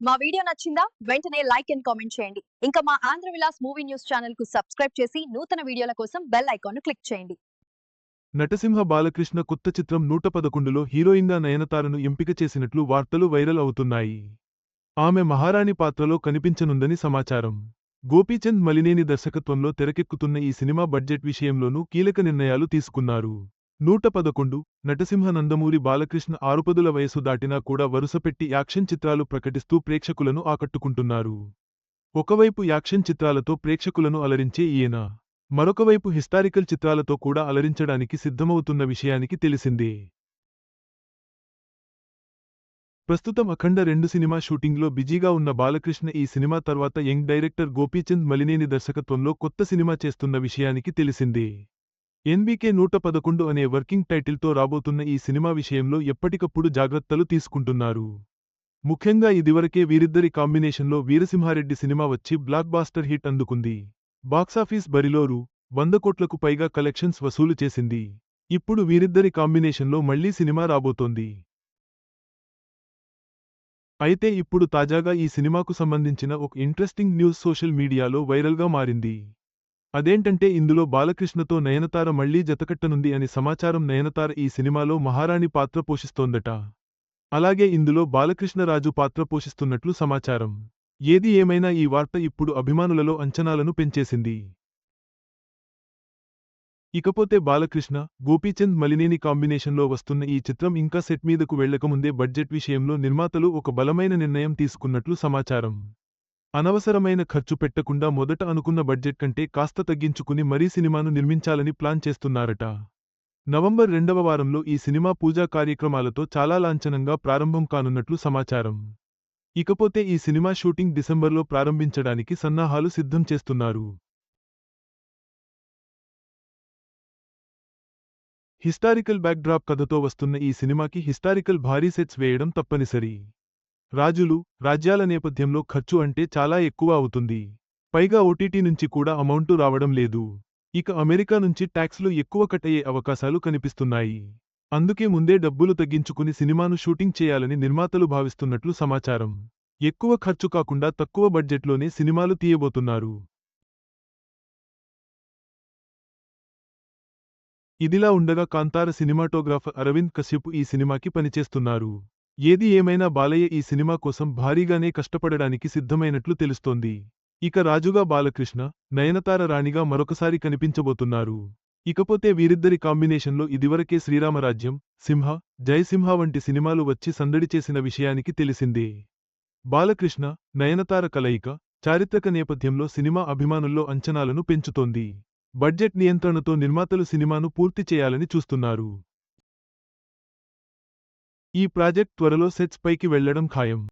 మా వీడియో నచ్చిందా? వెంటనే లైక్ అండ్ కామెంట్ చేయండి. ఇంకా మా ఆంధ్ర విలాస్ మూవీ న్యూస్ ఛానల్కు సబ్స్క్రైబ్ చేసి నూతన వీడియోల కోసం బెల్ ఐకాన్ను క్లిక్ చేయండి. నటసింహ బాలకృష్ణ కొత్త చిత్రం నూట పదకొండులో హీరోయిన్గా నయనతారను ఎంపిక చేసినట్లు వార్తలు వైరల్ అవుతున్నాయి. ఆమె మహారాణి పాత్రలో కనిపించనుందని సమాచారం. గోపీచంద్ మలినేని దర్శకత్వంలో తెరకెక్కుతున్న ఈ సినిమా బడ్జెట్ విషయంలోనూ కీలక నిర్ణయాలు తీసుకున్నారు. నూట పదకొండు నటసింహ నందమూరి బాలకృష్ణ ఆరుపదుల వయసు దాటినా కూడా వరుసపెట్టి యాక్షన్ చిత్రాలు ప్రకటిస్తూ ప్రేక్షకులను ఆకట్టుకుంటున్నారు. ఒకవైపు యాక్షన్ చిత్రాలతో ప్రేక్షకులను అలరించే ఈయన మరొకవైపు హిస్టారికల్ చిత్రాలతో కూడా అలరించడానికి సిద్ధమవుతున్న విషయానికి తెలిసిందే. ప్రస్తుతం అఖండ రెండు సినిమా షూటింగ్లో బిజీగా ఉన్న బాలకృష్ణ ఈ సినిమా తర్వాత యంగ్ డైరెక్టర్ గోపీచంద్ మలినేని దర్శకత్వంలో కొత్త సినిమా చేస్తున్న విషయానికి తెలిసిందే. ఎన్బీకే నూట పదకొండు అనే వర్కింగ్ టైటిల్తో రాబోతున్న ఈ సినిమా విషయంలో ఎప్పటికప్పుడు జాగ్రత్తలు తీసుకుంటున్నారు. ముఖ్యంగా ఇదివరకే వీరిద్దరి కాంబినేషన్లో వీరసింహారెడ్డి సినిమా వచ్చి బ్లాక్ బాస్టర్ హిట్ అందుకుంది. బాక్సాఫీస్ బరిలోరు వంద కోట్లకు పైగా కలెక్షన్స్ వసూలు చేసింది. ఇప్పుడు వీరిద్దరి కాంబినేషన్లో మళ్ళీ సినిమా రాబోతోంది. అయితే ఇప్పుడు తాజాగా ఈ సినిమాకు సంబంధించిన ఒక ఇంట్రెస్టింగ్ న్యూస్ సోషల్ మీడియాలో వైరల్గా మారింది. అదేంటంటే ఇందులో బాలకృష్ణతో నయనతార మళ్ళీ జతకట్టనుంది అని సమాచారం నయనతార ఈ సినిమాలో మహారాణి పాత్ర పోషిస్తోందట. అలాగే ఇందులో బాలకృష్ణరాజు పాత్ర పోషిస్తున్నట్లు సమాచారం. ఏది ఏమైనా ఈ వార్త ఇప్పుడు అభిమానులలో అంచనాలను పెంచేసింది. ఇకపోతే బాలకృష్ణ గోపీచంద్ మలినేని కాంబినేషన్లో వస్తున్న ఈ చిత్రం ఇంకా సెట్ మీదకు వెళ్ళకముందే బడ్జెట్ విషయంలో నిర్మాతలు ఒక బలమైన నిర్ణయం తీసుకున్నట్లు సమాచారం. అనవసరమైన ఖర్చు పెట్టకుండా మొదట అనుకున్న బడ్జెట్ కంటే కాస్త తగ్గించుకుని మరీ సినిమాను నిర్మించాలని ప్లాన్ చేస్తున్నారట. నవంబర్ రెండవ వారంలో ఈ సినిమా పూజా కార్యక్రమాలతో చాలా లాంఛనంగా ప్రారంభం కానున్నట్లు సమాచారం. ఇకపోతే ఈ సినిమా షూటింగ్ డిసెంబర్లో ప్రారంభించడానికి సన్నాహాలు సిద్ధం చేస్తున్నారు. హిస్టారికల్ బ్యాక్డ్రాప్ కథతో వస్తున్న ఈ సినిమాకి హిస్టారికల్ భారీ సెట్స్ వేయడం తప్పనిసరి. రాజులు రాజ్యాల నేపథ్యంలో ఖర్చు అంటే చాలా ఎక్కువ అవుతుంది. పైగా ఓటీటీ నుంచి కూడా అమౌంటు రావడం లేదు. ఇక అమెరికా నుంచి ట్యాక్స్లు ఎక్కువ కట్ అయ్యే అవకాశాలు కనిపిస్తున్నాయి. అందుకే ముందే డబ్బులు తగ్గించుకుని సినిమాను షూటింగ్ చేయాలని నిర్మాతలు భావిస్తున్నట్లు సమాచారం. ఎక్కువ ఖర్చు కాకుండా తక్కువ బడ్జెట్లోనే సినిమాలు తీయబోతున్నారు. ఇదిలా ఉండగా కాంతార సినిమాటోగ్రాఫర్ అరవింద్ కశ్యప్ ఈ సినిమాకి పనిచేస్తున్నారు. ఏది ఏమైనా బాలయ్య ఈ సినిమా కోసం భారీగానే కష్టపడడానికి సిద్ధమైనట్లు తెలుస్తోంది. ఇక రాజుగా బాలకృష్ణ నయనతార రాణిగా మరొకసారి కనిపించబోతున్నారు. ఇకపోతే వీరిద్దరి కాంబినేషన్లో ఇదివరకే శ్రీరామరాజ్యం సింహ జయసింహ వంటి సినిమాలు వచ్చి సందడి చేసిన విషయానికి తెలిసిందే. బాలకృష్ణ నయనతార కలయిక చారిత్రక నేపథ్యంలో సినిమా అభిమానుల్లో అంచనాలను పెంచుతోంది. బడ్జెట్ నియంత్రణతో నిర్మాతలు సినిమాను పూర్తి చేయాలని చూస్తున్నారు. ఈ ప్రాజెక్ట్ త్వరలో సెట్స్ పైకి వెళ్ళడం ఖాయం.